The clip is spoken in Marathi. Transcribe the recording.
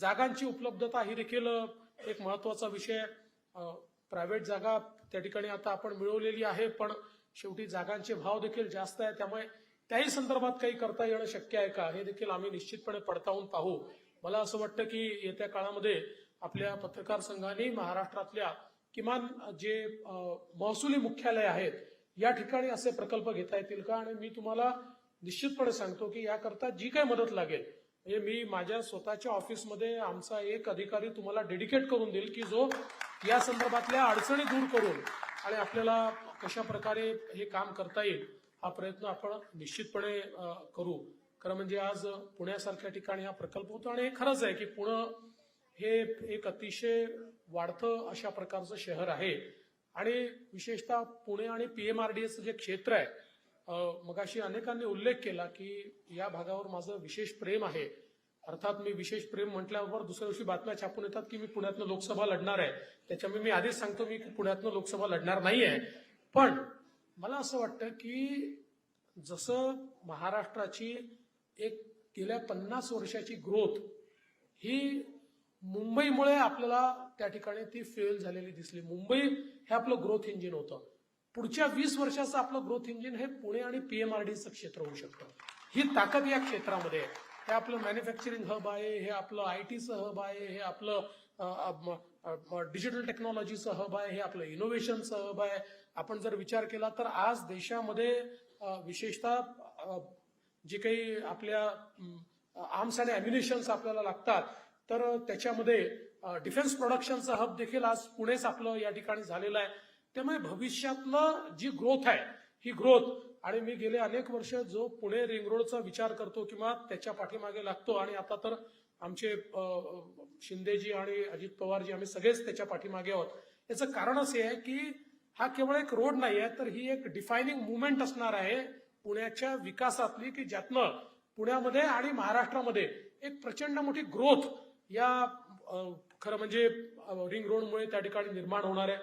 जागांची उपलब्धता ही देखील एक महत्त्वाचा विषय प्रायव्हेट जागा त्या ठिकाणी आता आपण मिळवलेली आहे पण शेवटी जागांचे भाव देखील जास्त आहे. त्यामुळे त्याही संदर्भात काही करता येणं शक्य आहे का हे देखील आम्ही निश्चितपणे पडताळून पाहू. मला असं वाटतं की येत्या काळामध्ये आपल्या पत्रकार संघाने महाराष्ट्रातल्या किमान जे महसुली मुख्यालय आहेत या ठिकाणी असे प्रकल्प घेता येतील का? आणि मी तुम्हाला निश्चितपणे सांगतो की याकरता जी काही मदत लागेल म्हणजे मी माझ्या स्वतःच्या ऑफिसमध्ये आमचा एक अधिकारी तुम्हाला डेडिकेट करून देईल की जो या संदर्भातल्या अडचणी दूर करून आणि आपल्याला कशा प्रकारे हे काम करता येईल हा प्रयत्न आपण निश्चितपणे करू. खरं म्हणजे आज पुण्यासारख्या ठिकाणी हा प्रकल्प होतो आणि हे खरंच आहे की पुणे हे एक अतिशय वाढतं अशा प्रकारचं शहर आहे. आणि विशेषतः पुणे आणि पीएमआरडीएचं जे क्षेत्र आहे मगाशी अनेकांनी उल्लेख केला की या भागावर माझं विशेष प्रेम आहे. अर्थात मी विशेष प्रेम म्हटल्याबरोबर दुसऱ्या दिवशी बातम्या छापून येतात की मी पुण्यातनं लोकसभा लढणार आहे. त्याच्यामुळे मी आधीच सांगतो मी की पुण्यातनं लोकसभा लढणार नाही आहे पण मला असं वाटतं की जसं महाराष्ट्राची एक गेल्या पन्नास वर्षाची ग्रोथ ही मुंबईमुळे आपल्याला त्या ठिकाणी ती फेल झालेली दिसली. मुंबई हे आपलं ग्रोथ इंजिन होतं. पुढच्या वीस वर्षाचं आपलं ग्रोथ इंजिन हे पुणे आणि पीएमआरडीचं क्षेत्र होऊ शकतं. ही ताकद या क्षेत्रामध्ये आहे. हे आपलं मॅन्युफॅक्चरिंग हब आहे हे आपलं आय टीचं हब आहे हे आपलं डिजिटल टेक्नॉलॉजीचं हब आहे हे आपलं इनोव्हेशनचं हब आहे. आपण जर विचार केला तर आज देशामध्ये विशेषतः जे काही आपल्या आर्म्स आणि अम्युनिशन्स आपल्याला लागतात तर त्याच्यामध्ये डिफेन्स प्रोडक्शनचं हब देखील आज पुणेच आपलं या ठिकाणी झालेलं आहे. त्यामुळे भविष्यातलं जी ग्रोथ आहे ही ग्रोथ. आणि मी गेले अनेक वर्ष जो पुणे रिंग रोडचा विचार करतो किंवा त्याच्या पाठीमागे लागतो. आणि आता तर आमचे शिंदेजी आणि अजित पवारजी आम्ही सगळेच त्याच्या पाठीमागे आहोत. याचं कारण असे आहे की हा केवळ एक रोड नाही आहे तर ही एक डिफायनिंग मुवमेंट असणार आहे पुण्याच्या विकासातली की ज्यातनं पुण्यामध्ये आणि महाराष्ट्रामध्ये एक प्रचंड मोठी ग्रोथ या खरं म्हणजे रिंग रोडमुळे त्या ठिकाणी निर्माण होणार आहे.